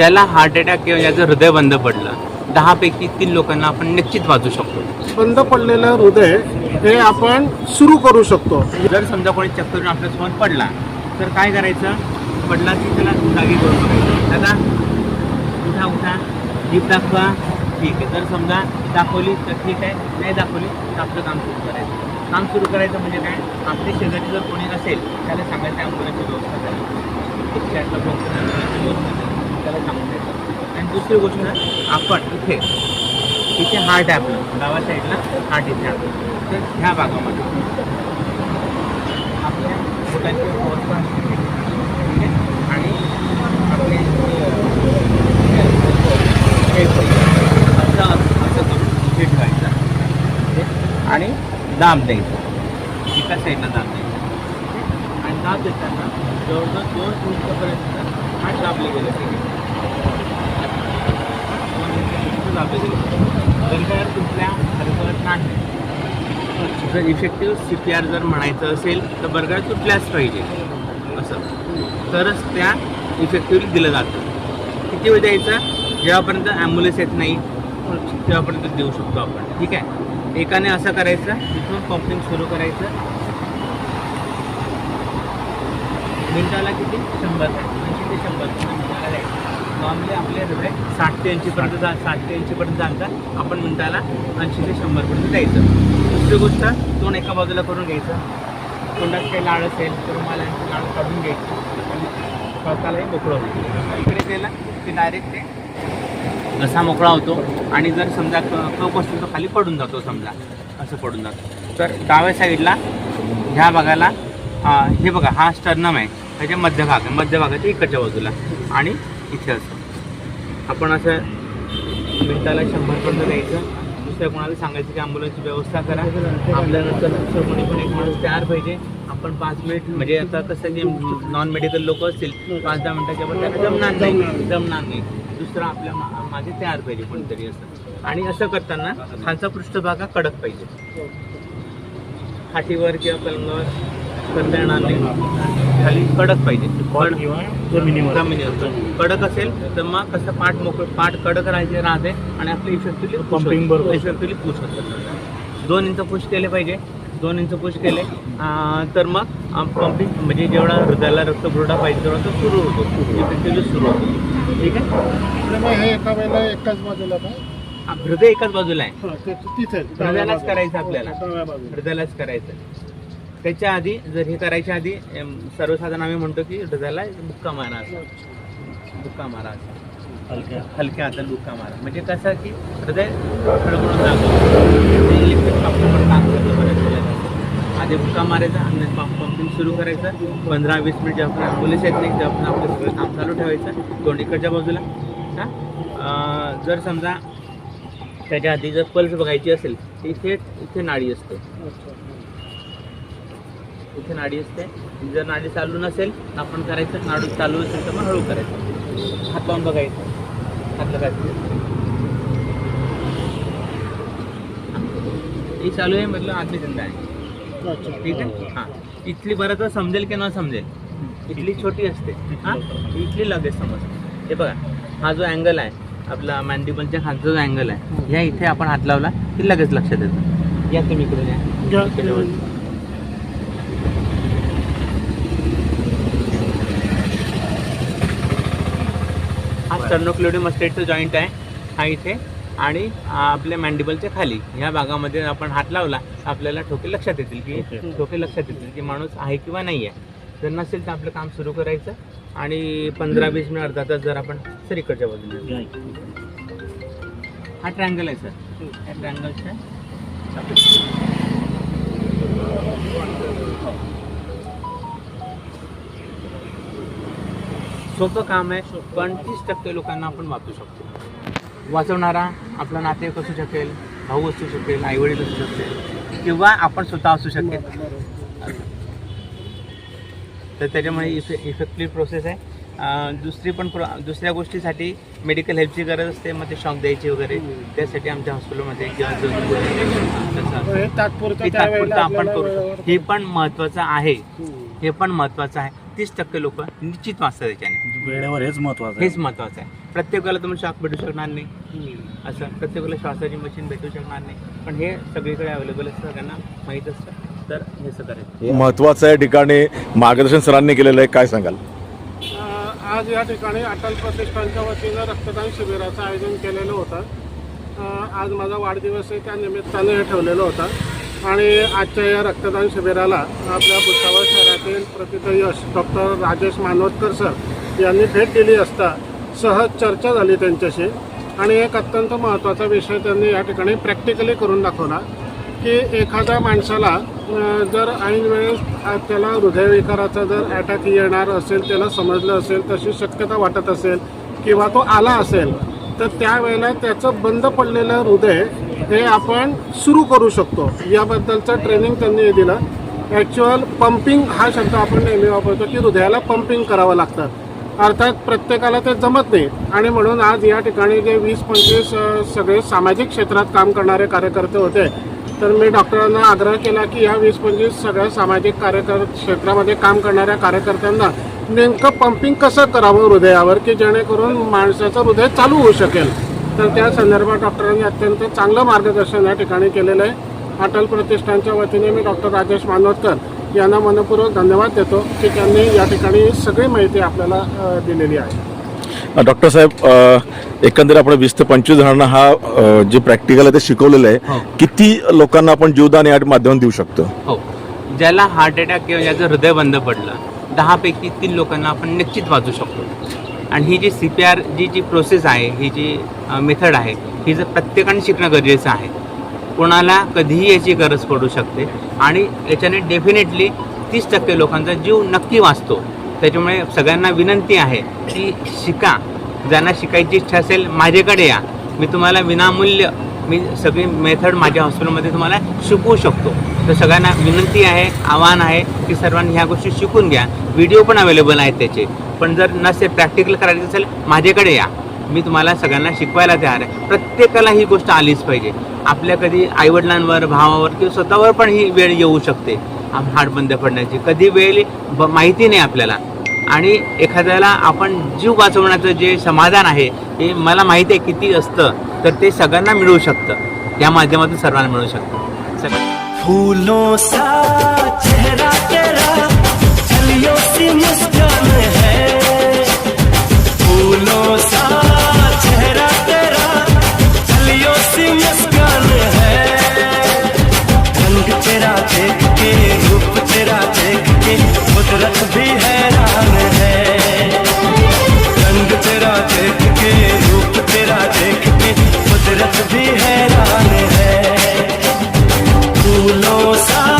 ज्याला heart attack किंवा ज्याचं हृदय बंद पडलं दहा पैकी तीन लोकांना आपण निश्चित वाचू शकतो. बंद पडलेलं हृदय हे आपण सुरू करू शकतो. जर समजा कोणी चक्कर आपल्यासोबत पडला तर काय करायचं? पडला की त्याला जागी करून दादा उठा उठा जीप दाखवा. ठीक आहे. जर समजा दाखवली तर ठीक आहे. नाही दाखवली तर आपलं काम सुरू करायचं. काम सुरू करायचं म्हणजे काय? आपल्या शेजारी जर कोणी असेल त्याला सांगायचं ॲम्ब्युलन्सची व्यवस्था करा एकशे आठला फोन करून ॲम्ब्युलन्सची व्यवस्था त्याला सांगून देतात आणि दुसरी गोष्ट आपण इथे इथे हार्ट आहे आपलं गावा साईडला हार्ट इथे आहे आपलं तर ह्या भागामध्ये आपल्या बोटांची ठीक आहे? आणि आपले असं असं करून हे आणि दाब द्यायचा. एका साईडला दाब द्यायचा. आणि दाब देताना जवळजवळ दोन इंचपर्यंत हात दाबले गेले. पाहिजे दाबले गेले. पाहिजे कुठल्या तुटल्या नाही. जर इफेक्टिव्ह सी पी आर जर म्हणायचं असेल तर बर्गर तुटल्याच पाहिजे. असं. तरच त्या इफेक्टिव्हली दिलं जातं. किती वेळ द्यायचं? जेव्हापर्यंत ॲम्ब्युलन्स येत नाही तेव्हापर्यंत देऊ शकतो आपण. ठीक आहे? एकाने असं करायचं तिथून पंपिंग सुरू करायचं. मिनिटाला किती? शंभर. आहे ते शंभर. मिनिटाला जायचं नॉर्मली आपले रुपये साठ ते ऐंशीपर्यंत जा साठ ते ऐंशीपर्यंत जाणतात. आपण मिनटाला ऐंशी ते शंभरपर्यंत जायचं. दुसरी गोष्ट तोंड एका बाजूला करून घ्यायचं. तोंडात काही लाळ असेल तर मला लाळ काढून घ्यायचं. आणि स्वतःलाही मोकळं होतं. इकडे गेलं की डायरेक्ट ते घसा मोकळा होतो. आणि जर समजा कप असेल तर खाली पडून जातो समजा. असं पडून जातो. तर डाव्या साईडला ह्या बघायला हे बघा हा स्टर्नम आहे. त्याच्या मध्य भाग आहे मध्य भागाच्या इकडच्या बाजूला. आणि इथे असं. आपण असं मिनिटाला शंभरपर्यंत द्यायचं दुसऱ्या कोणाला सांगायचं की ॲम्ब्युलन्सची व्यवस्था करा. आपल्यानंतर दुसरं कोणी पण एक माणूस तयार पाहिजे. आपण पाच मिनिट म्हणजे आता कसं की नॉन मेडिकल लोक असतील पाच दहा मिनिटाच्या पण त्यांना जमणार नाही. जमणार नाही. दुसरं आपल्या मा- मागे तयार पाहिजे कोणीतरी असं. आणि असं करताना खालचा पृष्ठभाग हा कडक पाहिजे. खाटीवर किंवा पलंगावर करता येणार नाही. खाली कडक पाहिजे. कडक जमिनीवर. जमिनीवर. कडक असेल तर मग कसं पाठ मोकळ पाठ कडक राहायचे राहते आणि आपलं इफेक्टिव्हली बरोबर. इफेक्टिव्हली पुश दोन इंच पुश केले पाहिजे. दोन इंच पुश केले तर मग पंपिंग म्हणजे जेवढा हृदयाला रक्तपुरवठा पाहिजे तेवढा तो सुरू होतो. इफेक्टिव्हली सुरू होतो. ठीक आहे? हे एका वेळेला एकाच बाजूला का हृदय एकाच बाजूला आहे. हा, हृदयालाच करायचं आपल्याला. हृदयालाच करायचं. त्याच्या आधी जर हे करायच्या आधी सर्वसाधारण आम्ही म्हणतो की हृदयाला बुक्का मारा असं. बुक्का मारा असं. हलक्या. हलक्या हातात बुक्का मारा. म्हणजे कसं की हृदय खडबडून जातं. इलेक्ट्रिक पंपावर काम करतं बऱ्याच वेळेला. आधी बुक्का मारायचा आणि पंपिंग सुरू करायचं. पंधरा वीस मिनिट जेव्हा आपण ॲम्ब्युलन्स येत नाही तेव्हा आपण आपलं सगळं काम चालू ठेवायचं. दोन इकडच्या बाजूला. हां? जर समजा त्याच्या आधी जर पल्स बघायची असेल तर इथे इथे नाडी असते. इथे नाडी असते. जर नाडी चालू नसेल तर आपण करायचं नाडू चालू असेल तर मग हळू करायचं. हात लावून बघायचं. हात लगायचं. ही चालू आहे म्हटलं आतली जिंदा आहे. ठीक आहे? हां. इथली बरं तर समजेल की न समजेल. इथली छोटी असते. हां? इथली लगेच समजते हे बघा हा जो अँगल आहे आपला मॅन्डिबलच्या खालचा जो अँगल आहे ह्या इथे आपण हात लावला की लगेच लक्षात येतं. या तुम्ही इकडे या. घ्या. इकडे वर. हा स्टर्नोक्लोडियम स्टेटचं जॉईंट आहे हा इथे आणि आपल्या मॅन्डिबलच्या खाली ह्या भागामध्ये आपण हात लावला आपल्याला ठोके लक्षात येतील की. ठोके लक्षात येतील की माणूस आहे किंवा नाही आहे जर नसेल तर आपलं काम सुरू करायचं आणि पंधरा वीस मिनिट अर्धा तास जर आपण सर इकडच्या बाजूला हा ट्रँगल आहे सर या ट्रँगलच्या सोपं काम आहे पण तीस टक्के लोकांना आपण वाचू शकतो. वाचवणारा आपला नातेवाईक असू शकेल भाऊ असू शकेल आईवडील असू शकेल किंवा आपण स्वतः असू शकेल. तर त्याच्यामुळे इफे इफेक्टिव्ह प्रोसेस आहे. दुसरी पण प्रो दुसऱ्या गोष्टीसाठी मेडिकल हेल्पची गरज असते मग ते शॉक द्यायची वगैरे. त्यासाठी आमच्या हॉस्पिटलमध्ये किंवा आपण करू हे पण महत्त्वाचं आहे. हे पण महत्त्वाचं आहे. तीस टक्के लोक निश्चित वाचतात त्याच्याने वेळेवर हेच महत्वाचं आहे. हेच महत्त्वाचं आहे. प्रत्येकाला तुम्हाला शॉक भेटू शकणार नाही. असं प्रत्येकाला श्वासाची मशीन भेटू शकणार नाही. पण हे सगळीकडे अवेलेबल असतं सगळ्यांना माहीत असतं. तर हे करायचं महत्वाचं या ठिकाणी मार्गदर्शन सरांनी केलेलं आहे. काय सांगाल? आज या ठिकाणी अटल प्रतिष्ठानच्या वतीनं रक्तदान शिबिराचं आयोजन केलेलं होतं. आज माझा वाढदिवस आहे त्या निमित्तानं हे ठेवलेलं होतं. आणि आजच्या या रक्तदान शिबिराला आपल्या भुसावळ शहरातील प्रथित डॉक्टर राजेश मानवतकर सर यांनी भेट दिली असता सहज चर्चा झाली त्यांच्याशी. आणि एक अत्यंत महत्त्वाचा विषय त्यांनी या ठिकाणी प्रॅक्टिकली करून दाखवला की एखाद्या माणसाला जर ऐन वेळेस त्याला हृदयविकाराचा जर अटॅक येणार असेल त्याला समजलं असेल तशी शक्यता वाटत असेल किंवा तो आला असेल तर त्यावेळेला त्याचं बंद पडलेलं हृदय हे आपण सुरू करू शकतो. याबद्दलचं ट्रेनिंग त्यांनी दिलं. ॲक्च्युअल पंपिंग हा शब्द आपण नेहमी वापरतो की हृदयाला पंपिंग करावं लागतं. अर्थात प्रत्येकाला ते जमत नाही. आणि म्हणून आज या ठिकाणी जे वीस पंचवीस सगळे सामाजिक क्षेत्रात काम करणारे कार्यकर्ते होते तर मी डॉक्टरांना आग्रह केला की या वीस पंचवीस सगळ्या सामाजिक कार्यकर क्षेत्रामध्ये काम करणाऱ्या कार्यकर्त्यांना नेमकं पंपिंग कसं करावं हृदयावर की जेणेकरून माणसाचं हृदय चालू होऊ शकेल? तर त्या संदर्भात डॉक्टरांनी अत्यंत चांगलं मार्गदर्शन या ठिकाणी केलेलं आहे. अटल प्रतिष्ठानच्या वतीने मी डॉक्टर राजेश मानवतकर यांना मनपूर्वक धन्यवाद देतो की त्यांनी या ठिकाणी सगळी माहिती आपल्याला दिलेली आहे. डॉक्टर साहेब एकंदर आपण वीस ते पंचवीस जणांना हा जे प्रॅक्टिकल आहे ते शिकवलेलं हो. आहे किती लोकांना आपण जीवदान या माध्यमातून देऊ शकतो? हो. ज्याला हार्ट अटॅक किंवा ज्याचं हृदय बंद पडलं दहापैकी तीन लोकांना आपण निश्चित वाचू शकतो. आणि ही जी सी पी आर जी जी प्रोसेस आहे ही जी मेथड आहे ही जर प्रत्येकाने शिकणं गरजेचं आहे. कोणाला कधीही याची गरज पडू शकते. आणि याच्याने डेफिनेटली तीस टक्के लोकांचा जीव नक्की वाचतो. त्याच्यामुळे सगळ्यांना विनंती आहे की शिका. ज्यांना शिकायची इच्छा असेल माझ्याकडे या. मी तुम्हाला विनामूल्य मी सगळी मेथड माझ्या हॉस्पिटलमध्ये तुम्हाला शिकवू शकतो. तर सगळ्यांना विनंती आहे आव्हान आहे की सर्वांनी ह्या गोष्टी शिकून घ्या. व्हिडिओ पण अवेलेबल आहेत त्याचे. पण जर नसे प्रॅक्टिकल करायचं असेल माझ्याकडे या. मी तुम्हाला सगळ्यांना शिकवायला तयार आहे. प्रत्येकाला ही गोष्ट आलीच पाहिजे. आपल्या कधी आईवडिलांवर भावावर किंवा स्वतःवर पण ही वेळ येऊ शकते. हार्ट बंद पडण्याची कधी वेळ ब- माहिती नाही आपल्याला. आणि एखाद्याला आपण जीव वाचवण्याचं जे समाधान आहे हे मला माहिती आहे किती असतं तर ते सगळ्यांना मिळू शकतं. त्या माध्यमातून सर्वांना मिळू शकतं. सगळं time.